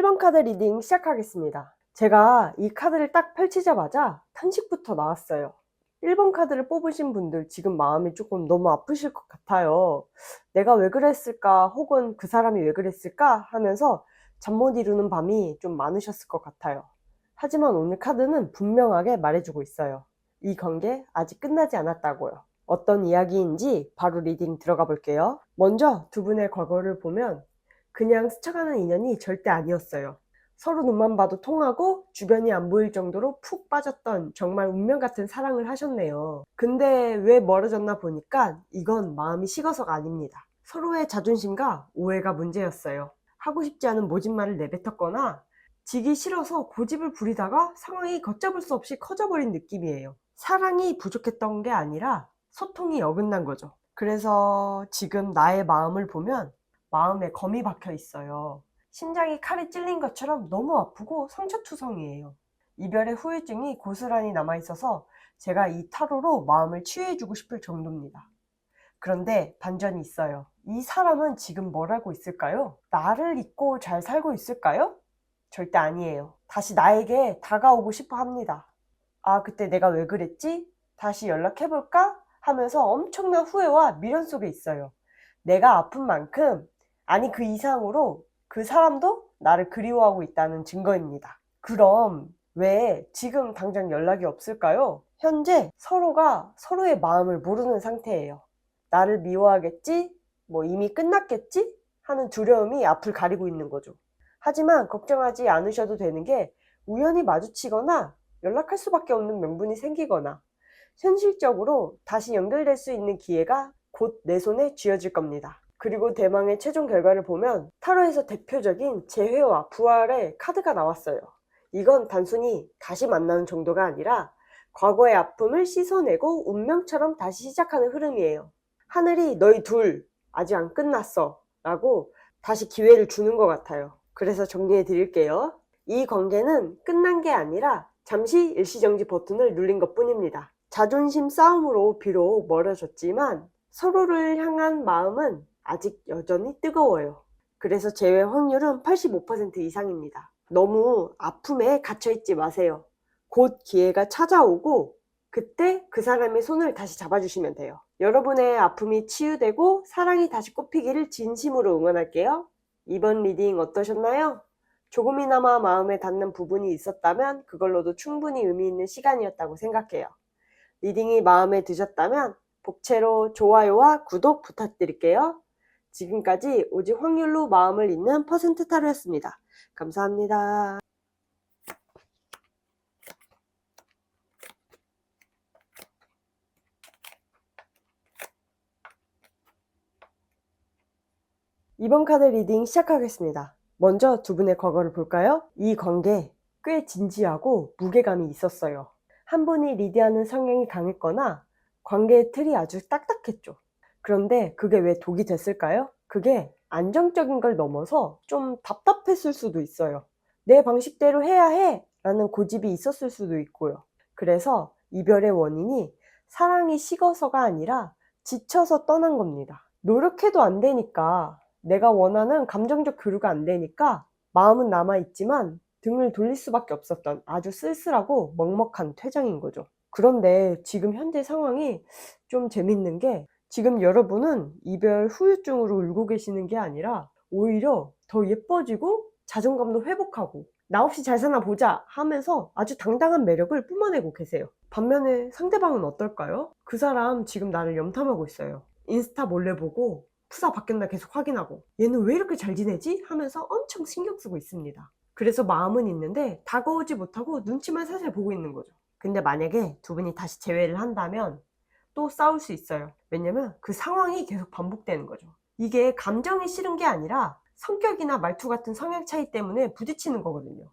1번 카드 리딩 시작하겠습니다. 제가 이 카드를 딱 펼치자마자 탄식부터 나왔어요. 1번 카드를 뽑으신 분들 지금 마음이 조금 너무 아프실 것 같아요. 내가 왜 그랬을까 혹은 그 사람이 왜 그랬을까 하면서 잠 못 이루는 밤이 좀 많으셨을 것 같아요. 하지만 오늘 카드는 분명하게 말해주고 있어요. 이 관계 아직 끝나지 않았다고요. 어떤 이야기인지 바로 리딩 들어가 볼게요. 먼저 두 분의 과거를 보면 그냥 스쳐가는 인연이 절대 아니었어요. 서로 눈만 봐도 통하고 주변이 안 보일 정도로 푹 빠졌던 정말 운명 같은 사랑을 하셨네요. 근데 왜 멀어졌나 보니까 이건 마음이 식어서가 아닙니다. 서로의 자존심과 오해가 문제였어요. 하고 싶지 않은 모진말을 내뱉었거나 지기 싫어서 고집을 부리다가 상황이 걷잡을 수 없이 커져버린 느낌이에요. 사랑이 부족했던 게 아니라 소통이 어긋난 거죠. 그래서 지금 나의 마음을 보면 마음에 검이 박혀 있어요. 심장이 칼에 찔린 것처럼 너무 아프고 상처투성이에요. 이별의 후유증이 고스란히 남아있어서 제가 이 타로로 마음을 치유해주고 싶을 정도입니다. 그런데 반전이 있어요. 이 사람은 지금 뭘 하고 있을까요? 나를 잊고 잘 살고 있을까요? 절대 아니에요. 다시 나에게 다가오고 싶어 합니다. 아, 그때 내가 왜 그랬지? 다시 연락해볼까? 하면서 엄청난 후회와 미련 속에 있어요. 내가 아픈 만큼, 아니 그 이상으로 그 사람도 나를 그리워하고 있다는 증거입니다. 그럼 왜 지금 당장 연락이 없을까요? 현재 서로가 서로의 마음을 모르는 상태예요. 나를 미워하겠지? 뭐 이미 끝났겠지? 하는 두려움이 앞을 가리고 있는 거죠. 하지만 걱정하지 않으셔도 되는 게 우연히 마주치거나 연락할 수밖에 없는 명분이 생기거나 현실적으로 다시 연결될 수 있는 기회가 곧 내 손에 쥐어질 겁니다. 그리고 대망의 최종 결과를 보면 타로에서 대표적인 재회와 부활의 카드가 나왔어요. 이건 단순히 다시 만나는 정도가 아니라 과거의 아픔을 씻어내고 운명처럼 다시 시작하는 흐름이에요. 하늘이 너희 둘 아직 안 끝났어 라고 다시 기회를 주는 것 같아요. 그래서 정리해 드릴게요. 이 관계는 끝난 게 아니라 잠시 일시정지 버튼을 눌린 것 뿐입니다. 자존심 싸움으로 비록 멀어졌지만 서로를 향한 마음은 아직 여전히 뜨거워요. 그래서 재회 확률은 85% 이상입니다. 너무 아픔에 갇혀있지 마세요. 곧 기회가 찾아오고 그때 그 사람의 손을 다시 잡아주시면 돼요. 여러분의 아픔이 치유되고 사랑이 다시 꽃피기를 진심으로 응원할게요. 이번 리딩 어떠셨나요? 조금이나마 마음에 닿는 부분이 있었다면 그걸로도 충분히 의미 있는 시간이었다고 생각해요. 리딩이 마음에 드셨다면 복채로 좋아요와 구독 부탁드릴게요. 지금까지 오직 확률로 마음을 잇는 퍼센트 타로였습니다. 감사합니다. 이번 카드 리딩 시작하겠습니다. 먼저 두 분의 과거를 볼까요? 이 관계 꽤 진지하고 무게감이 있었어요. 한 분이 리드하는 성향이 강했거나 관계의 틀이 아주 딱딱했죠. 그런데 그게 왜 독이 됐을까요? 그게 안정적인 걸 넘어서 좀 답답했을 수도 있어요. 내 방식대로 해야 해! 라는 고집이 있었을 수도 있고요. 그래서 이별의 원인이 사랑이 식어서가 아니라 지쳐서 떠난 겁니다. 노력해도 안 되니까 내가 원하는 감정적 교류가 안 되니까 마음은 남아있지만 등을 돌릴 수밖에 없었던 아주 쓸쓸하고 먹먹한 퇴장인 거죠. 그런데 지금 현재 상황이 좀 재밌는 게 지금 여러분은 이별 후유증으로 울고 계시는 게 아니라 오히려 더 예뻐지고 자존감도 회복하고 나 없이 잘 사나 보자 하면서 아주 당당한 매력을 뿜어내고 계세요. 반면에 상대방은 어떨까요? 그 사람 지금 나를 염탐하고 있어요. 인스타 몰래 보고 푸사 바뀌었나 계속 확인하고 얘는 왜 이렇게 잘 지내지? 하면서 엄청 신경 쓰고 있습니다. 그래서 마음은 있는데 다가오지 못하고 눈치만 살살 보고 있는 거죠. 근데 만약에 두 분이 다시 재회를 한다면 또 싸울 수 있어요. 왜냐면 그 상황이 계속 반복되는 거죠. 이게 감정이 싫은 게 아니라 성격이나 말투 같은 성향 차이 때문에 부딪히는 거거든요.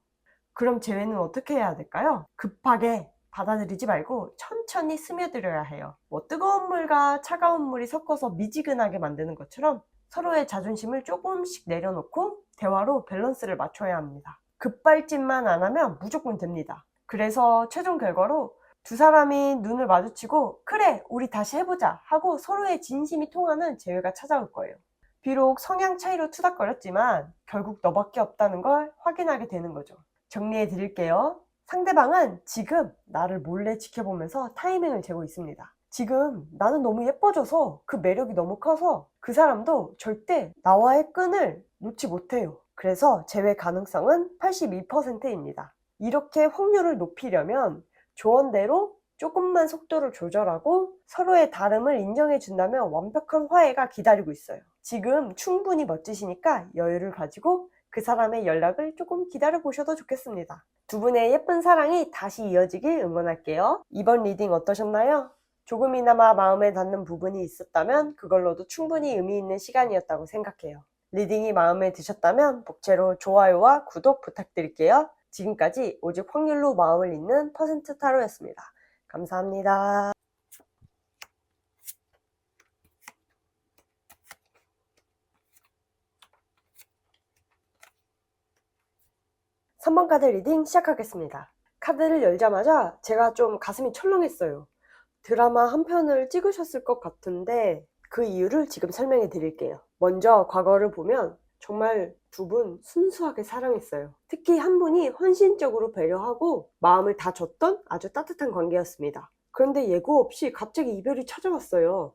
그럼 재회는 어떻게 해야 될까요? 급하게 받아들이지 말고 천천히 스며들어야 해요. 뭐 뜨거운 물과 차가운 물이 섞어서 미지근하게 만드는 것처럼 서로의 자존심을 조금씩 내려놓고 대화로 밸런스를 맞춰야 합니다. 급발진만 안 하면 무조건 됩니다. 그래서 최종 결과로 두 사람이 눈을 마주치고 그래 우리 다시 해보자 하고 서로의 진심이 통하는 재회가 찾아올 거예요. 비록 성향 차이로 투닥거렸지만 결국 너밖에 없다는 걸 확인하게 되는 거죠. 정리해 드릴게요. 상대방은 지금 나를 몰래 지켜보면서 타이밍을 재고 있습니다. 지금 나는 너무 예뻐져서 그 매력이 너무 커서 그 사람도 절대 나와의 끈을 놓지 못해요. 그래서 제외 가능성은 82%입니다. 이렇게 확률을 높이려면 조언대로 조금만 속도를 조절하고 서로의 다름을 인정해 준다면 완벽한 화해가 기다리고 있어요. 지금 충분히 멋지시니까 여유를 가지고 그 사람의 연락을 조금 기다려 보셔도 좋겠습니다. 두 분의 예쁜 사랑이 다시 이어지길 응원할게요. 이번 리딩 어떠셨나요? 조금이나마 마음에 닿는 부분이 있었다면 그걸로도 충분히 의미 있는 시간이었다고 생각해요. 리딩이 마음에 드셨다면 복채로 좋아요와 구독 부탁드릴게요. 지금까지 오직 확률로 마음을 잇는 퍼센트 타로였습니다. 감사합니다. 3번 카드 리딩 시작하겠습니다. 카드를 열자마자 제가 좀 가슴이 철렁했어요. 드라마 한 편을 찍으셨을 것 같은데 그 이유를 지금 설명해 드릴게요. 먼저 과거를 보면 정말 두 분 순수하게 사랑했어요. 특히 한 분이 헌신적으로 배려하고 마음을 다 줬던 아주 따뜻한 관계였습니다. 그런데 예고 없이 갑자기 이별이 찾아왔어요.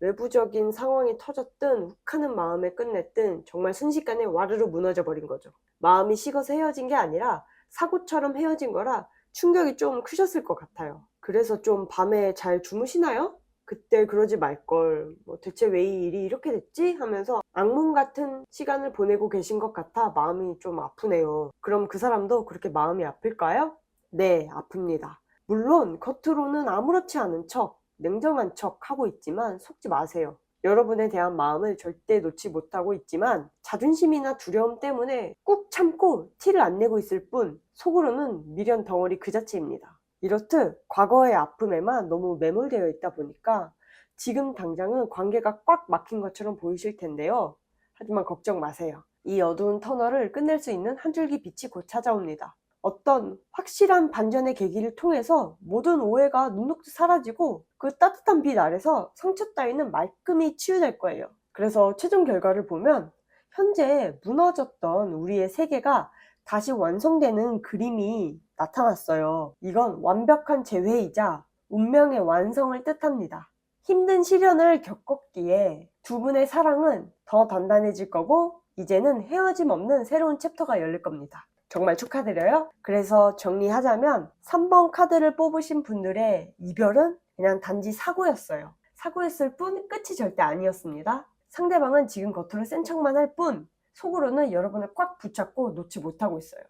외부적인 상황이 터졌든 욱하는 마음에 끝냈든 정말 순식간에 와르르 무너져 버린 거죠. 마음이 식어서 헤어진 게 아니라 사고처럼 헤어진 거라 충격이 좀 크셨을 것 같아요. 그래서 좀 밤에 잘 주무시나요? 그때 그러지 말걸. 뭐 대체 왜 이 일이 이렇게 됐지? 하면서 악몽 같은 시간을 보내고 계신 것 같아 마음이 좀 아프네요. 그럼 그 사람도 그렇게 마음이 아플까요? 네, 아픕니다. 물론 겉으로는 아무렇지 않은 척, 냉정한 척 하고 있지만 속지 마세요. 여러분에 대한 마음을 절대 놓지 못하고 있지만 자존심이나 두려움 때문에 꾹 참고 티를 안 내고 있을 뿐 속으로는 미련 덩어리 그 자체입니다. 이렇듯 과거의 아픔에만 너무 매몰되어 있다 보니까 지금 당장은 관계가 꽉 막힌 것처럼 보이실 텐데요. 하지만 걱정 마세요. 이 어두운 터널을 끝낼 수 있는 한 줄기 빛이 곧 찾아옵니다. 어떤 확실한 반전의 계기를 통해서 모든 오해가 눈 녹듯 사라지고 그 따뜻한 빛 아래서 상처 따위는 말끔히 치유될 거예요. 그래서 최종 결과를 보면 현재 무너졌던 우리의 세계가 다시 완성되는 그림이 나타났어요. 이건 완벽한 재회이자 운명의 완성을 뜻합니다. 힘든 시련을 겪었기에 두 분의 사랑은 더 단단해질 거고 이제는 헤어짐 없는 새로운 챕터가 열릴 겁니다. 정말 축하드려요. 그래서 정리하자면 3번 카드를 뽑으신 분들의 이별은 그냥 단지 사고였어요. 사고였을 뿐 끝이 절대 아니었습니다. 상대방은 지금 겉으로 센 척만 할 뿐 속으로는 여러분을 꽉 붙잡고 놓지 못하고 있어요.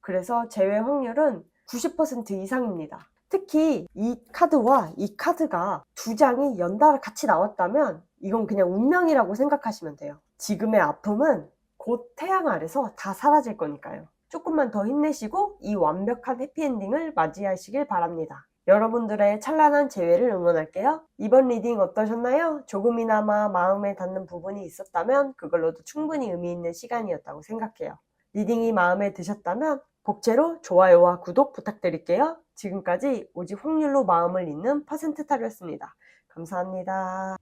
그래서 재회 확률은 90% 이상입니다. 특히 이 카드와 이 카드가 두 장이 연달아 같이 나왔다면 이건 그냥 운명이라고 생각하시면 돼요. 지금의 아픔은 곧 태양 아래서 다 사라질 거니까요. 조금만 더 힘내시고 이 완벽한 해피엔딩을 맞이하시길 바랍니다. 여러분들의 찬란한 재회를 응원할게요. 이번 리딩 어떠셨나요? 조금이나마 마음에 닿는 부분이 있었다면 그걸로도 충분히 의미 있는 시간이었다고 생각해요. 리딩이 마음에 드셨다면 복채로 좋아요와 구독 부탁드릴게요. 지금까지 오직 확률로 마음을 잇는 퍼센트 타로였습니다. 감사합니다.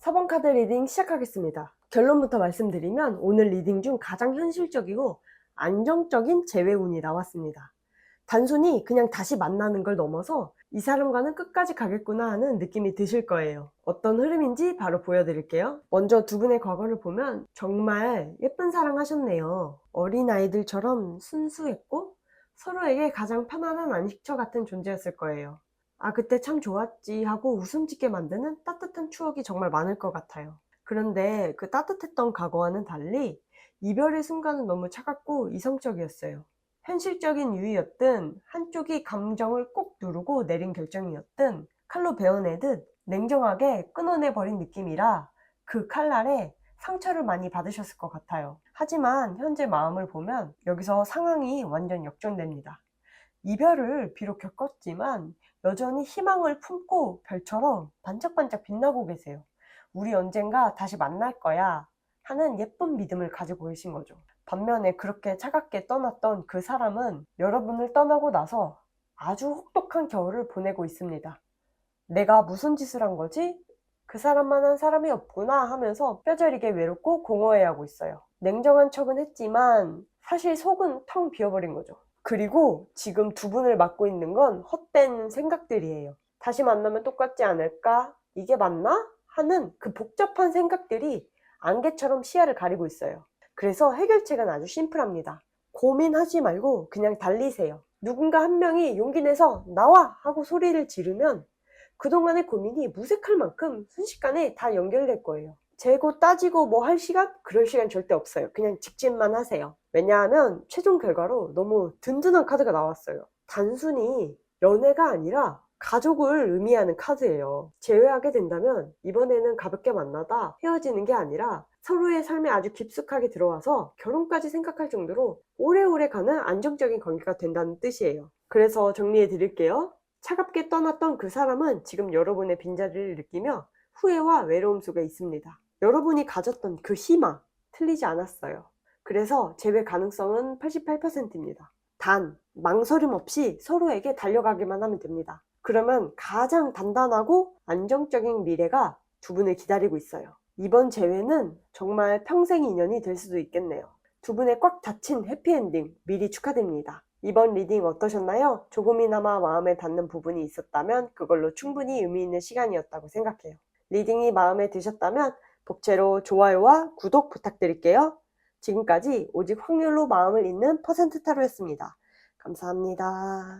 4번 카드 리딩 시작하겠습니다. 결론부터 말씀드리면 오늘 리딩 중 가장 현실적이고 안정적인 재회운이 나왔습니다. 단순히 그냥 다시 만나는 걸 넘어서 이 사람과는 끝까지 가겠구나 하는 느낌이 드실 거예요. 어떤 흐름인지 바로 보여드릴게요. 먼저 두 분의 과거를 보면 정말 예쁜 사랑 하셨네요. 어린아이들처럼 순수했고 서로에게 가장 편안한 안식처 같은 존재였을 거예요. 아, 그때 참 좋았지 하고 웃음 짓게 만드는 따뜻한 추억이 정말 많을 것 같아요. 그런데 그 따뜻했던 과거와는 달리 이별의 순간은 너무 차갑고 이성적이었어요. 현실적인 이유였든 한쪽이 감정을 꼭 누르고 내린 결정이었든 칼로 베어내듯 냉정하게 끊어내버린 느낌이라 그 칼날에 상처를 많이 받으셨을 것 같아요. 하지만 현재 마음을 보면 여기서 상황이 완전 역전됩니다. 이별을 비록 겪었지만 여전히 희망을 품고 별처럼 반짝반짝 빛나고 계세요. 우리 언젠가 다시 만날 거야 하는 예쁜 믿음을 가지고 계신 거죠. 반면에 그렇게 차갑게 떠났던 그 사람은 여러분을 떠나고 나서 아주 혹독한 겨울을 보내고 있습니다. 내가 무슨 짓을 한 거지? 그 사람만 한 사람이 없구나 하면서 뼈저리게 외롭고 공허해하고 있어요. 냉정한 척은 했지만 사실 속은 텅 비어버린 거죠. 그리고 지금 두 분을 맡고 있는 건 헛된 생각들이에요. 다시 만나면 똑같지 않을까? 이게 맞나? 하는 그 복잡한 생각들이 안개처럼 시야를 가리고 있어요. 그래서 해결책은 아주 심플합니다. 고민하지 말고 그냥 달리세요. 누군가 한 명이 용기 내서 나와! 하고 소리를 지르면 그동안의 고민이 무색할 만큼 순식간에 다 연결될 거예요. 재고 따지고 뭐 할 시간? 그럴 시간 절대 없어요. 그냥 직진만 하세요. 왜냐하면 최종 결과로 너무 든든한 카드가 나왔어요. 단순히 연애가 아니라 가족을 의미하는 카드예요. 제외하게 된다면 이번에는 가볍게 만나다 헤어지는 게 아니라 서로의 삶에 아주 깊숙하게 들어와서 결혼까지 생각할 정도로 오래오래 가는 안정적인 관계가 된다는 뜻이에요. 그래서 정리해 드릴게요. 차갑게 떠났던 그 사람은 지금 여러분의 빈자리를 느끼며 후회와 외로움 속에 있습니다. 여러분이 가졌던 그 희망 틀리지 않았어요. 그래서 재회 가능성은 88%입니다. 단 망설임 없이 서로에게 달려가기만 하면 됩니다. 그러면 가장 단단하고 안정적인 미래가 두 분을 기다리고 있어요. 이번 재회는 정말 평생 인연이 될 수도 있겠네요. 두 분의 꽉 닫힌 해피엔딩 미리 축하드립니다. 이번 리딩 어떠셨나요? 조금이나마 마음에 닿는 부분이 있었다면 그걸로 충분히 의미 있는 시간이었다고 생각해요. 리딩이 마음에 드셨다면 복채로 좋아요와 구독 부탁드릴게요. 지금까지 오직 확률로 마음을 잇는 퍼센트 타로였습니다. 감사합니다.